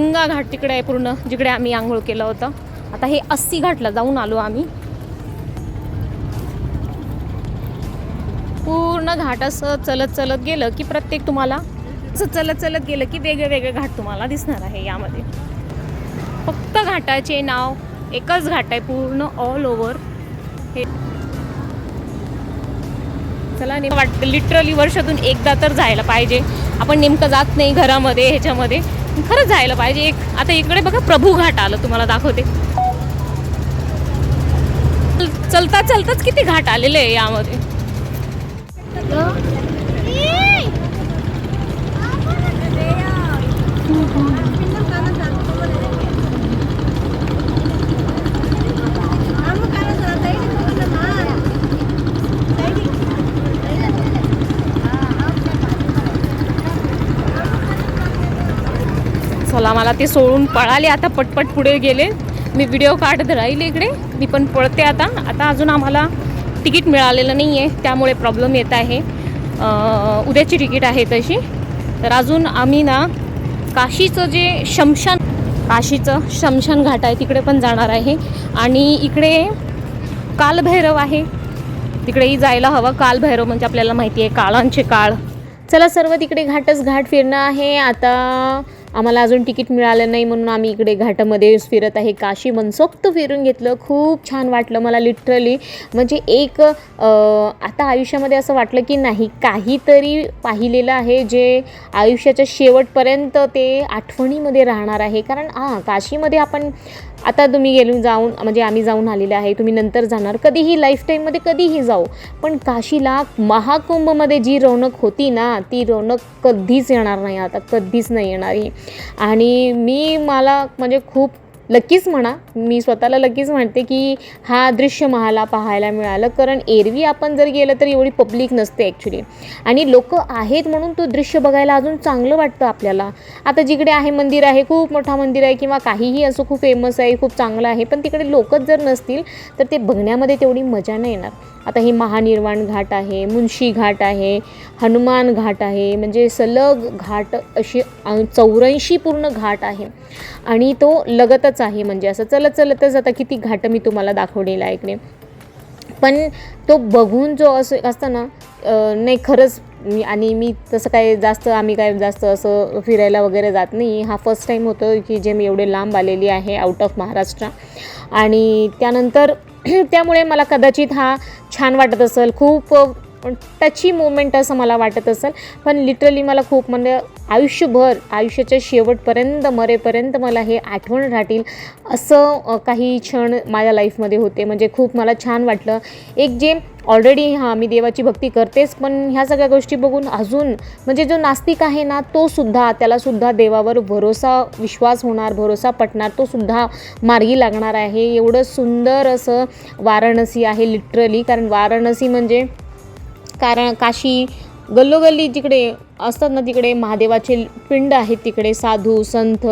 गंगा घाट तिकडे आहे पूर्ण जिकडे आम्ही आंघोळ केलं होतं. आता हे अस्सी घाटला जाऊन आलो आम्ही. पूर्ण घाट असं चलत चलत गेलं की प्रत्येक तुम्हाला असं चलत चलत गेलं की वेगळे वेगळे घाट तुम्हाला दिसणार आहे यामध्ये. फक्त घाटाचे नाव एकच घाट आहे पूर्ण ऑल ओव्हर हे चला नेमकं वाटतं लिटरली वर्षातून एकदा तर जायला पाहिजे. आपण नेमकं जात नाही घरामध्ये ह्याच्यामध्ये. खरंच जायला पाहिजे. एक आता इकडे बघा प्रभू घाट आलं तुम्हाला दाखवते. चलता चलताच किती घाट आलेले आहे यामध्ये. चला मला ते सोडून पळाले. आता पटपट पुढे गेले. मी व्हिडिओ काढत राहिले इकडे. मी पण पळते आता. आता अजून आम्हाला तिकीट मिळालेलं नाही आहे त्यामुळे प्रॉब्लेम येत आहे. उद्याची तिकीट आहे तशी. तर अजून आम्ही ना काशीचं जे शमशान काशीचं शमशान घाट आहे तिकडे पण जाणार आहे. आणि इकडे कालभैरव आहे. तिकडेही जायला हवं. कालभैरव म्हणजे आपल्याला माहिती आहे काळांचे काळ. चला सर्व तिकडे घाटच घाट फिरणं आहे. आता आम्हाला अजून तिकीट मिळालं नाही म्हणून आम्ही इकडे घाटामध्ये फिरत आहे. काशी मनसोक्त फिरून घेतलं. खूप छान वाटलं मला लिटरली म्हणजे एक आता आयुष्यामध्ये असं वाटलं की नाही काहीतरी पाहिलेलं आहे जे आयुष्याच्या शेवटपर्यंत ते आठवणीमध्ये राहणार आहे. कारण हां काशीमध्ये आपण आता तुम्ही गेलो जाऊन म्हणजे आम्ही जाऊन आलेले आहे तुम्ही नंतर जाणार कधीही लाईफ टाईममध्ये कधीही जाऊ. पण काशीला महाकुंभमध्ये जी रौनक होती ना ती रौनक कधीच येणार नाही आता कधीच नाही येणार ही. आणि मी मला म्हणजे खूप लकीच म्हणा मी स्वतःला लकीच म्हणते की हा दृश्य मला पाहायला मिळालं. कारण एरवी आपण जर गेलं तर एवढी पब्लिक नसते ॲक्च्युली आणि लोक आहेत म्हणून तो दृश्य बघायला अजून चांगलं वाटतं आपल्याला. आता जिकडे आहे मंदिर आहे खूप मोठा मंदिर आहे किंवा काहीही असं खूप फेमस आहे खूप चांगलं आहे पण तिकडे लोकच जर नसतील तर ते बघण्यामध्ये तेवढी मजा नाही येणार. आता हे महानिर्वाण घाट आहे मुन्शी घाट आहे हनुमान घाट आहे म्हणजे सलग घाट अशी चौऱ्याऐंशी पूर्ण घाट आहे. आणि तो लगतच आहे. म्हणजे असं चलत चलतच आता किती घाट मी तुम्हाला दाखवलेलं आहे पण तो बघून जो असं असतं ना नाही खरंच मी आणि मी तसं काय जास्त आम्ही काय जास्त असं फिरायला वगैरे जात नाही. हा फर्स्ट टाईम होतं की जे मी एवढे लांब आलेली आहे आउट ऑफ महाराष्ट्र. आणि त्यानंतर त्यामुळे मला कदाचित हा छान वाटत असेल. खूप टची मोमेंट असं मला वाटत असेल. पण लिटरली मला खूप म्हणजे आयुष्यभर आयुष्याच्या शेवटपर्यंत मरेपर्यंत मला हे आठवण राहतील असं काही क्षण माझ्या लाईफमध्ये होते. म्हणजे खूप मला छान वाटलं. एक जे ऑलरेडी हां मी देवाची भक्ती करतेच पण ह्या सगळ्या गोष्टी बघून अजून म्हणजे जो नास्तिक आहे ना तो सुद्धा त्यालासुद्धा देवावर भरोसा विश्वास होणार भरोसा पटणार तो सुद्धा मार्गी लागणार आहे. एवढं सुंदर असं वाराणसी आहे लिटरली कारण वाराणसी म्हणजे कारण काशी गल्लोगल्ली जिकडे असतात ना तिकडे महादेवाचे पिंड आहेत तिकडे साधू संत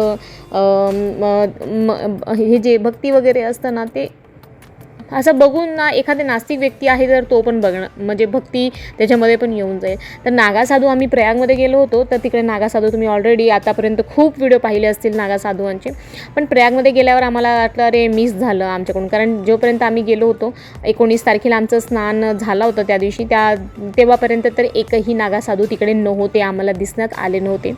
म- हे जे भक्ती वगैरे असतं ना ते असं बघून ना एखादे नास्तिक व्यक्ती आहे तर तो पण बघणं म्हणजे भक्ती त्याच्यामध्ये पण येऊन जाईल. तर नागासाधू आम्ही प्रयागमध्ये गेलो होतो तर तिकडे नागासाधू तुम्ही ऑलरेडी आतापर्यंत खूप व्हिडिओ पाहिले असतील नागासाधूंचे पण प्रयागमध्ये गेल्यावर आम्हाला वाटलं अरे मिस झालं आमच्याकडून. कारण जोपर्यंत आम्ही गेलो होतो एकोणीस तारखेला आमचं स्नान झालं होतं त्या दिवशी त्या तेव्हापर्यंत तर एकही नागासाधू तिकडे नव्हते आम्हाला दिसण्यात आले नव्हते.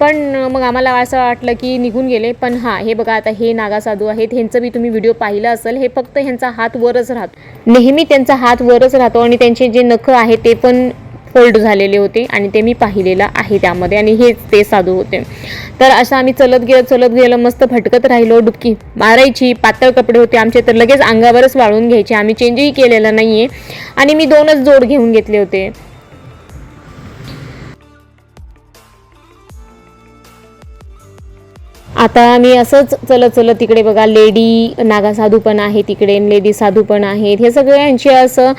पण मग आम्हाला असं वाटलं की निघून गेले. पण हां हे बघा आता हे नागासाधू आहेत ह्यांचं बी तुम्ही व्हिडिओ पाहिला असेल हे फक्त ह्यांचा हात वरच राहतो. नेहमी त्यांचा हात वरच राहतो आणि त्यांचे जे नखं आहे ते पण फोल्ड झालेले होते आणि ते मी पाहिलेलं आहे त्यामध्ये आणि हेच ते साधू होते. तर असं आम्ही चलत गेलो चलत गेलो मस्त फटकत राहिलो डुबकी मारायची पातळ कपडे होते आमचे तर लगेच अंगावरच वाळून घ्यायचे. आम्ही चेंजही केलेलं नाही आहे आणि मी दोनच जोड घेऊन घेतले होते. आता मी असंच चलत चलत तिकडे बघा लेडी नागा साधू पण आहे तिकडे लेडी साधू पण आहेत. हे सगळ्यांचे असं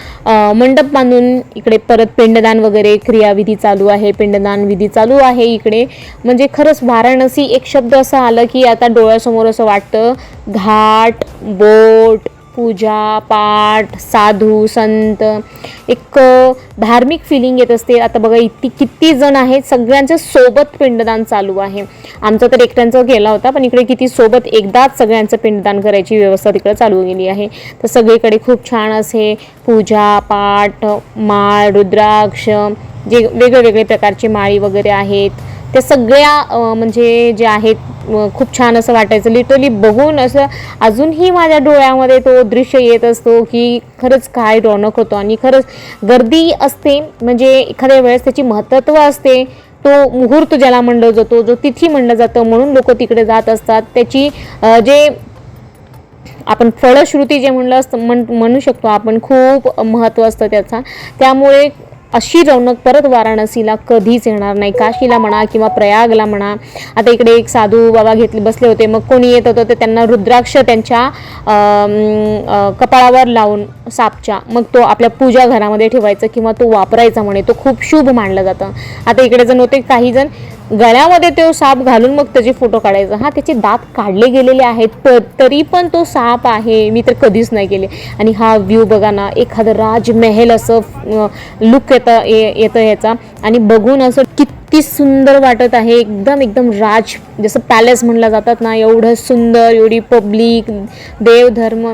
मंडप बांधून इकडे परत पिंडदान वगैरे क्रियाविधी चालू आहे पिंडदान विधी चालू आहे इकडे. म्हणजे खरंच वाराणसी एक शब्द असं आलं की आता डोळ्यासमोर असं वाटतं घाट बोट पूजा पाठ साधू संत एक धार्मिक फिलिंग येत असते. आता बघा इतकी किती जण आहेत सगळ्यांच्या सोबत पिंडदान चालू आहे. आमचा तर एकट्यांचा केला होता पण इकडे किती सोबत एकदाच सगळ्यांचं पिंडदान करायची व्यवस्था तिकडे चालू गेली आहे. तर सगळीकडे खूप छान असे पूजा पाठ माळ रुद्राक्ष जे वेगवेगळे प्रकारचे माळी वगैरे आहेत. त्या सगळ्या म्हणजे जे आहेत खूप छान असं वाटायचं. लिटरली बघून असं अजूनही माझ्या डोळ्यामध्ये तो दृश्य येत असतो की खरंच काय रौनक होतो. आणि खरंच गर्दी असते म्हणजे एखाद्या वेळेस त्याची महत्त्व असते. तो मुहूर्त ज्याला म्हणलं जातो जो तिथी म्हणलं जातं म्हणून लोक तिकडे जात असतात. त्याची जे आपण फळश्रुती जे म्हणलं असतं म्हण म्हणू शकतो आपण खूप महत्त्व असतं त्याचा. त्यामुळे अशी रौनक परत वाराणसीला कधीच येणार नाही. काशीला म्हणा किंवा प्रयागला म्हणा. आता इकडे एक साधू बाबा घेतले बसले होते. मग कोणी येत होतं तर त्यांना रुद्राक्ष त्यांच्या कपाळावर लावून सापच्या. मग तो आपल्या पूजा घरामध्ये ठेवायचा किंवा तो वापरायचा म्हणे. तो खूप शुभ मानलं जातं. आता इकडे जण होते काही जण गळ्यामध्ये तो साप घालून मग त्याचे फोटो काढायचा. हा त्याचे दात काढले गेलेले आहेत प तरी पण तो साप आहे मी तर कधीच नाही केले आणि हा व्ह्यू बघा ना एखादं राजमहल असं लुक येतं ये- येतं याचा. आणि बघून असं किती सुंदर वाटत आहे. एकदम एकदम राज जसं पॅलेस म्हणलं जातात ना एवढं सुंदर एवढी पब्लिक देवधर्म.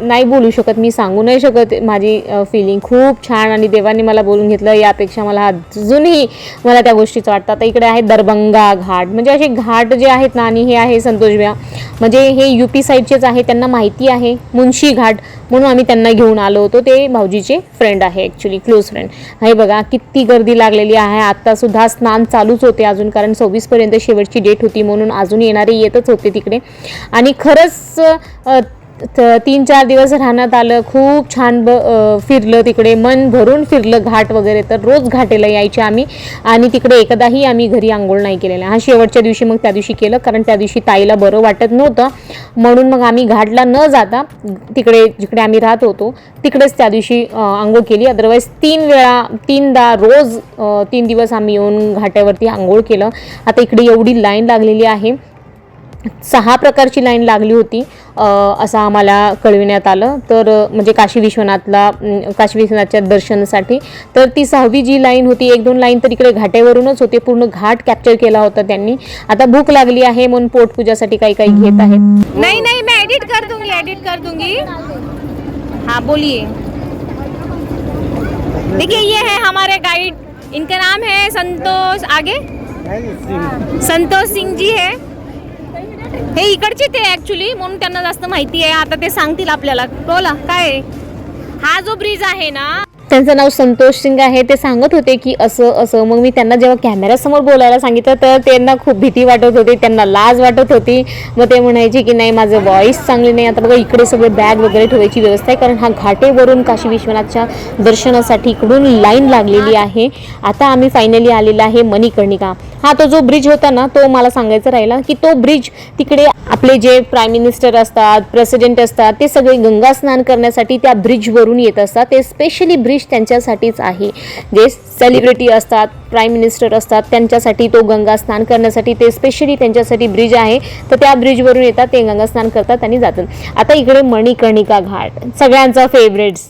नाही बोलू शकत मी सांगू नाही शकत. माझी फिलिंग खूप छान आणि देवाने मला बोलून घेतलं. यापेक्षा मला अजूनही मला त्या गोष्टीचं वाटतं. आता इकडे आहे दरभंगा घाट. म्हणजे असे घाट जे आहेत ना आणि हे आहे संतोष भ्या म्हणजे हे यू पी साईडचेच आहे त्यांना माहिती आहे. मुन्शी घाट म्हणून आम्ही त्यांना घेऊन आलो होतो. ते भाऊजीचे फ्रेंड आहे ॲक्च्युली क्लोज फ्रेंड हे बघा किती गर्दी लागलेली आहे. आत्तासुद्धा स्नान चालूच होते अजून कारण सव्वीसपर्यंत शेवटची डेट होती म्हणून अजून येणारे येतच होते तिकडे. आणि खरंच तीन चार दिवस राहण्यात आलं खूप छान ब फिरलं तिकडे मन भरून फिरलं घाट वगैरे तर रोज घाटेला यायचे आम्ही. आणि तिकडे एकदाही आम्ही घरी आंघोळ नाही केलेला. हा शेवटच्या दिवशी मग त्या दिवशी केलं कारण त्या दिवशी ताईला बरं वाटत नव्हतं. म्हणून मग आम्ही घाटला न जाता तिकडे जिकडे आम्ही राहत होतो तिकडेच त्या दिवशी आंघोळ केली. अदरवाईज तीन वेळा तीनदा रोज तीन दिवस आम्ही येऊन घाट्यावरती आंघोळ केलं. आता इकडे एवढी लाईन लागलेली आहे. सहा प्रकारची लाईन लागली होती असं आम्हाला कळविण्यात आलं. तर म्हणजे काशी विश्वनाथला काशी विश्वनाथच्या दर्शनासाठी तर ती सहावी जी लाईन होती एक दोन लाईन तर इकडे घाट्यावरूनच होते पूर्ण घाट कॅप्चर केला होता त्यांनी. आता भूक लागली आहे म्हणून पोटपूजासाठी काही काही घेत आहेत. नहीं नहीं मैं एडिट कर दूंगी एडिट कर दूंगी. हाँ बोलिए. देखिए ये है हमारे गाइड इनका नाम है संतोष आगे? संतोष सिंग जी है। हे इकडचे ते ऍक्च्युली म्हणून त्यांना जास्त माहिती आहे आता ते सांगतील आपल्याला बोला काय आहे? हा जो ब्रिज आहे ना त्यांचं नाव संतोष सिंग आहे. ते सांगत होते की असं असं. मग मी त्यांना जेव्हा कॅमेऱ्यासमोर बोलायला सांगितलं तर त्यांना खूप भीती वाटत होती. त्यांना लाज वाटत होती. मग ते म्हणायचे की नाही माझं व्हॉइस चांगली नाही. आता बघा इकडे सगळे बॅग वगैरे ठेवायची व्यवस्था आहे. कारण हा घाटेवरून काशी विश्वनाथच्या दर्शनासाठी इकडून लाईन लागलेली आहे. आता आम्ही फायनली आलेला आहे मणिकर्णिका. हा तो जो ब्रिज होता ना तो मला सांगायचा राहिला की तो ब्रिज तिकडे आपले जे प्राईम मिनिस्टर असतात प्रेसिडेंट असतात ते सगळे गंगा स्नान करण्यासाठी त्या ब्रिजवरून येत असतात. ते स्पेशली ब्रिज त्यांच्यासाठीच आहे. जे सेलिब्रिटी असतात प्राईम मिनिस्टर असतात त्यांच्यासाठी तो गंगा स्नान करण्यासाठी ते स्पेशली त्यांच्यासाठी ब्रिज आहे. तर त्या ब्रिजवरून येतात ते गंगा स्नान करतात आणि जातात. आता इकडे मणिकर्णिका घाट सगळ्यांचा फेवरेट्स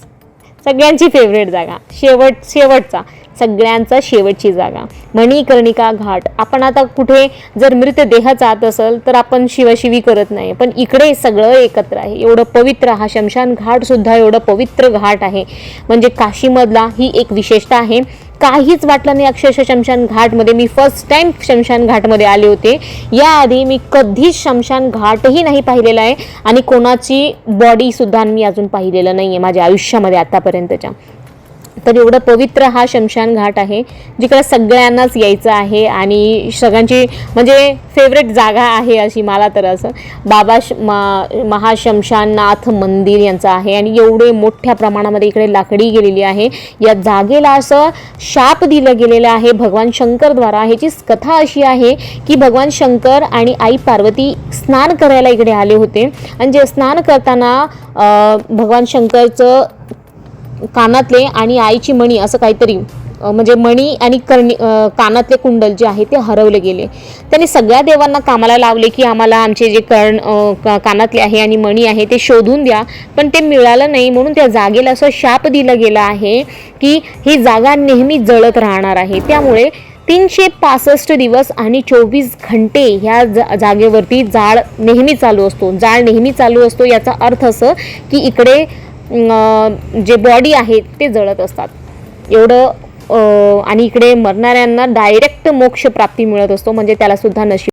सगळ्यांची फेवरेट जागा. शेवट शेवटचा. सगळ्यांचा शेवटची जागा. मणिकर्णिका घाट. आपण आता कुठे जर मृतदेह जात असेल तर आपण शिवाशिवी करत नाही. पण इकडे सगळं एकत्र आहे. एवढं पवित्र हा शमशान घाटसुद्धा एवढं पवित्र घाट आहे. म्हणजे काशीमधला ही एक विशेषता आहे. काहीच वाटलं नाही अक्षरशः शमशान घाटमध्ये. मी फर्स्ट टाइम शमशान घाटमध्ये आले होते. याआधी मी कधीच शमशान घाटही नाही पाहिलेला आहे. आणि कोणाची बॉडीसुद्धा मी अजून पाहिलेलं नाही आहे माझ्या आयुष्यामध्ये आतापर्यंतच्या. तर एवढं पवित्र हा शमशान घाट आहे जिकडे सगळ्यांनाच यायचं आहे आणि सगळ्यांची म्हणजे फेवरेट जागा आहे अशी मला तर असं. बाबा श मा महाशमशाननाथ मंदिर यांचं आहे आणि एवढे मोठ्या प्रमाणामध्ये इकडे लाकडी गेलेली आहे. या जागेला असं शाप दिलं गेलेलं आहे भगवान शंकरद्वारा ह्याची कथा अशी आहे की भगवान शंकर आणि आई पार्वती स्नान करायला इकडे आले होते. आणि जे स्नान करताना भगवान शंकरचं कानातले आणि आईची मणी असं काहीतरी म्हणजे मणी आणि कर्णी कानातले कुंडल जे आहे ते हरवले गेले. त्यांनी सगळ्या देवांना कामाला लावले की आम्हाला आमचे जे कर्ण का- कानातले आहे आणि मणी आहे ते शोधून द्या पण ते मिळालं नाही. म्हणून त्या जागेला असं शाप दिलं गेलं आहे की ही जागा नेहमी जळत राहणार आहे. त्यामुळे तीनशे पासष्ट दिवस आणि चोवीस घंटे ह्या जा जागेवरती जाळ नेहमी चालू असतो. जाळ नेहमी चालू असतो याचा अर्थ असं की इकडे जे बॉडी आहेत ते जळत असतात. एवढं आणि इकडे मरणाऱ्यांना डायरेक्ट मोक्ष प्राप्ती मिळत असतो म्हणजे त्याला सुद्धा नशीब